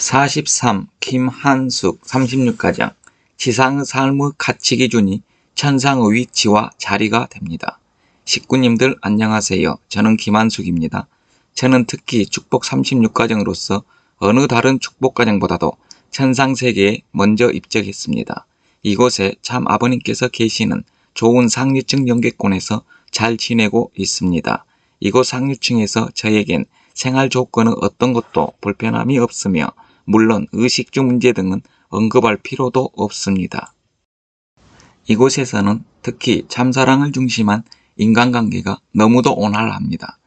43. 김한숙 36가정 지상의 삶의 가치 기준이 천상의 위치와 자리가 됩니다. 식구님들 안녕하세요. 저는 김한숙입니다. 저는 특히 축복 36가정으로서 어느 다른 축복가정보다도 천상세계에 먼저 입적했습니다. 이곳에 참 아버님께서 계시는 좋은 상류층 연계권에서 잘 지내고 있습니다. 이곳 상류층에서 저에겐 생활 조건은 어떤 것도 불편함이 없으며 물론 의식주 문제 등은 언급할 필요도 없습니다. 이곳에서는 특히 참사랑을 중심한 인간관계가 너무도 온활합니다.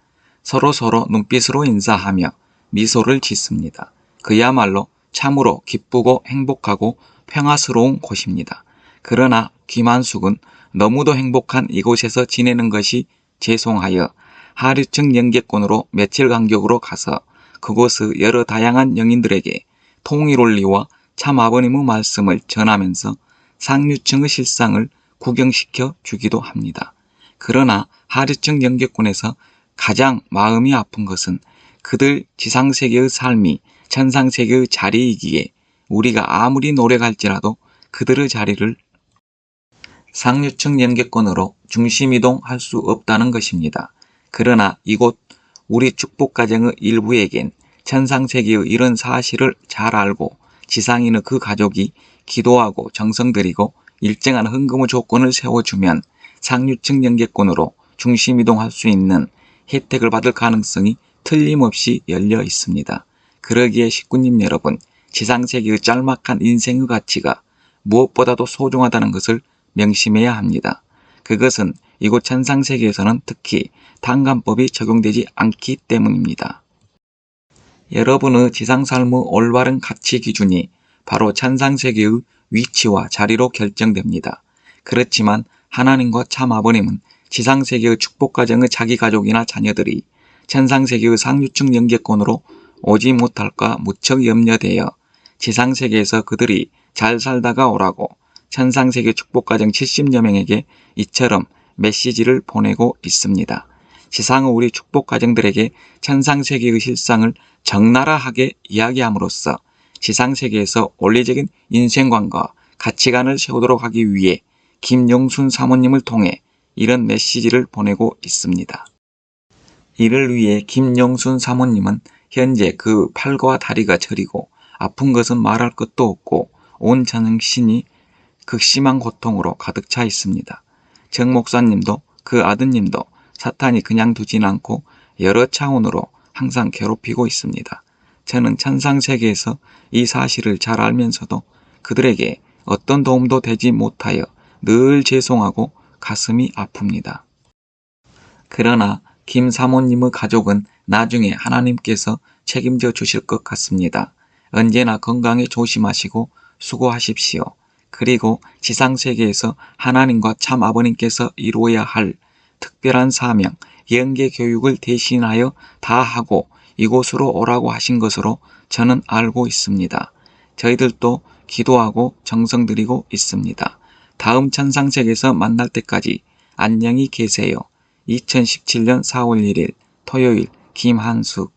서로서로 눈빛으로 인사하며 미소를 짓습니다. 그야말로 참으로 기쁘고 행복하고 평화스러운 곳입니다. 그러나 김한숙은 너무도 행복한 이곳에서 지내는 것이 죄송하여 하류층 연계권으로 며칠 간격으로 가서 그곳의 여러 다양한 영인들에게 통일원리와 참 아버님의 말씀을 전하면서 상류층의 실상을 구경시켜 주기도 합니다. 그러나 하류층 연계권에서 가장 마음이 아픈 것은 그들 지상세계의 삶이 천상세계의 자리이기에 우리가 아무리 노력할지라도 그들의 자리를 상류층 연계권으로 중심이동할 수 없다는 것입니다. 그러나 이곳 우리 축복가정의 일부에겐 천상세계의 이런 사실을 잘 알고 지상인의 그 가족이 기도하고 정성 들이고 일정한 헌금의 조건을 세워주면 상류층 연계권으로 중심이동할 수 있는 혜택을 받을 가능성이 틀림없이 열려 있습니다. 그러기에 식구님 여러분, 지상세계의 짤막한 인생의 가치가 무엇보다도 소중하다는 것을 명심해야 합니다. 그것은 이곳 천상세계에서는 특히 단간법이 적용되지 않기 때문입니다. 여러분의 지상삶의 올바른 가치 기준이 바로 천상세계의 위치와 자리로 결정됩니다. 그렇지만 하나님과 참 아버님은 지상세계의 축복가정의 자기 가족이나 자녀들이 천상세계의 상류층 연계권으로 오지 못할까 무척 염려되어 지상세계에서 그들이 잘 살다가 오라고 천상세계 축복가정 70여 명에게 이처럼 메시지를 보내고 있습니다. 지상의 우리 축복 가정들에게 천상세계의 실상을 적나라하게 이야기함으로써 지상세계에서 원리적인 인생관과 가치관을 세우도록 하기 위해 김용순 사모님을 통해 이런 메시지를 보내고 있습니다. 이를 위해 김용순 사모님은 현재 그 팔과 다리가 저리고 아픈 것은 말할 것도 없고 온 전신이 극심한 고통으로 가득 차 있습니다. 정 목사님도 그 아드님도 사탄이 그냥 두진 않고 여러 차원으로 항상 괴롭히고 있습니다. 저는 천상세계에서 이 사실을 잘 알면서도 그들에게 어떤 도움도 되지 못하여 늘 죄송하고 가슴이 아픕니다. 그러나 김 사모님의 가족은 나중에 하나님께서 책임져 주실 것 같습니다. 언제나 건강에 조심하시고 수고하십시오. 그리고 지상세계에서 하나님과 참 아버님께서 이루어야 할 특별한 사명, 연계 교육을 대신하여 다 하고 이곳으로 오라고 하신 것으로 저는 알고 있습니다. 저희들도 기도하고 정성 들이고 있습니다. 다음 천상세계에서 만날 때까지 안녕히 계세요. 2017년 4월 1일 토요일 김한숙